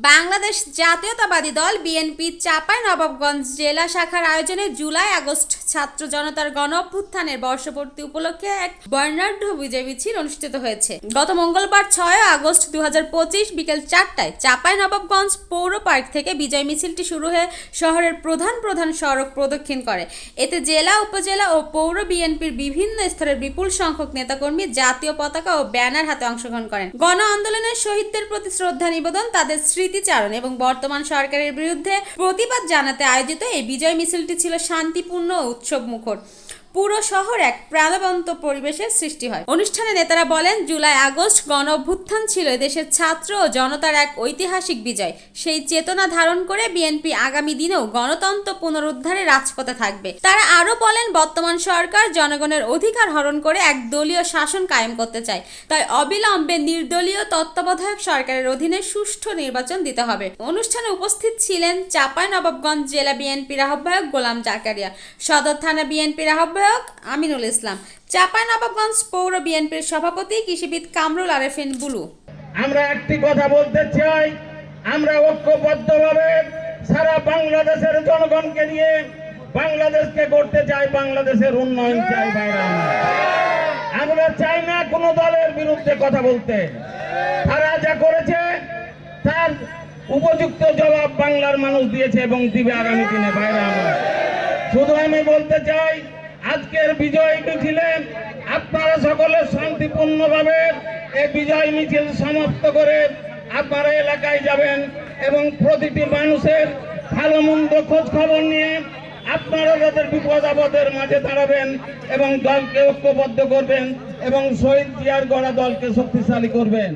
বাংলাদেশ জাতীয়তাবাদী দল বিএনপি চাপাই নবাবগঞ্জ জেলা শাখার আয়োজনে জুলাই আগস্ট ছাত্র জনতার গণ অভ্যুত্থানের বর্ষপূর্তি উপলক্ষে এক বর্ণাঢ্য বিজয় মিছিল অনুষ্ঠিত হয়েছে। গত মঙ্গলবার ছয় আগস্ট দু বিকেল চারটায় চাপাই নবাবগঞ্জ পৌর পার্ক থেকে বিজয় মিছিলটি শুরু হয়ে শহরের প্রধান প্রধান সড়ক প্রদক্ষিণ করে। এতে জেলা, উপজেলা ও পৌর বিএনপির বিভিন্ন স্তরের বিপুল সংখ্যক নেতাকর্মী জাতীয় পতাকা ও ব্যানার হাতে অংশগ্রহণ করেন। গণ আন্দোলনের শহীদদের প্রতি শ্রদ্ধা নিবেদন তাদের স্মৃতিচারণ এবং বর্তমান সরকারের বিরুদ্ধে প্রতিবাদ জানাতে আয়োজিত এই বিজয় মিছিলটি ছিল শান্তিপূর্ণ উৎসব মুখর পুরো শহর এক প্রাণবন্ত পরিবেশের সৃষ্টি হয়। অনুষ্ঠানে নেতারা বলেন, জুলাই আগস্ট গণ অভ্যুত্থান ছিল দেশের ছাত্র ও জনতার এক ঐতিহাসিক বিজয়। সেই চেতনা ধারণ করে বিএনপি আগামী দিনেও গণতন্ত্র পুনরুদ্ধারে রাজপথে থাকবে। তারা আরও বলেন, বর্তমান সরকার জনগণের অধিকার হরণ করে এক দলীয় শাসন কায়েম করতে চায়। তাই অবিলম্বে নির্দলীয় তত্ত্বাবধায়ক সরকারের অধীনে সুষ্ঠু নির্বাচন দিতে হবে। অনুষ্ঠানে উপস্থিত ছিলেন চাপাই নবাবগঞ্জ জেলা বিএনপির আহ্বায়ক গোলাম জাকারিয়া। সদর থানা বিএনপির আহ্বায়ক আমিনুল ইসলাম, চাপাই নবাবগঞ্জ পৌর বিএনপির সভাপতি কৃষিবিদ কামরুল আরেফিন বুলু। আমরা একটি কথা বলতে চাই, আমরা ঐক্যবদ্ধভাবে সারা বাংলাদেশের জনগণকে নিয়ে বাংলাদেশকে করতে চাই, বাংলাদেশের উন্নয়ন চাই আমরা চাই না কোনো দলের বিরুদ্ধে কথা বলতে। তারা যা করেছে, তার উপযুক্ত জবাব বাংলার মানুষ দিয়েছে এবং দিবে আগামী দিনে বাইরে আমার। শুধু আমি বলতে চাই আজকের বিজয় মিছিলে আপনারা সকলে শান্তিপূর্ণভাবে এই বিজয় মিছিল সমাপ্ত করে আপনারা এলাকায় যাবেন এবং প্রতিটি মানুষের ভালো মন্দ খোঁজ খবর নিয়ে আপনারা তাদের বিপদ আপদের মাঝে দাঁড়াবেন এবং দলকে ঐক্যবদ্ধ করবেন এবং শহীদ জিয়ার গড়া দলকে শক্তিশালী করবেন।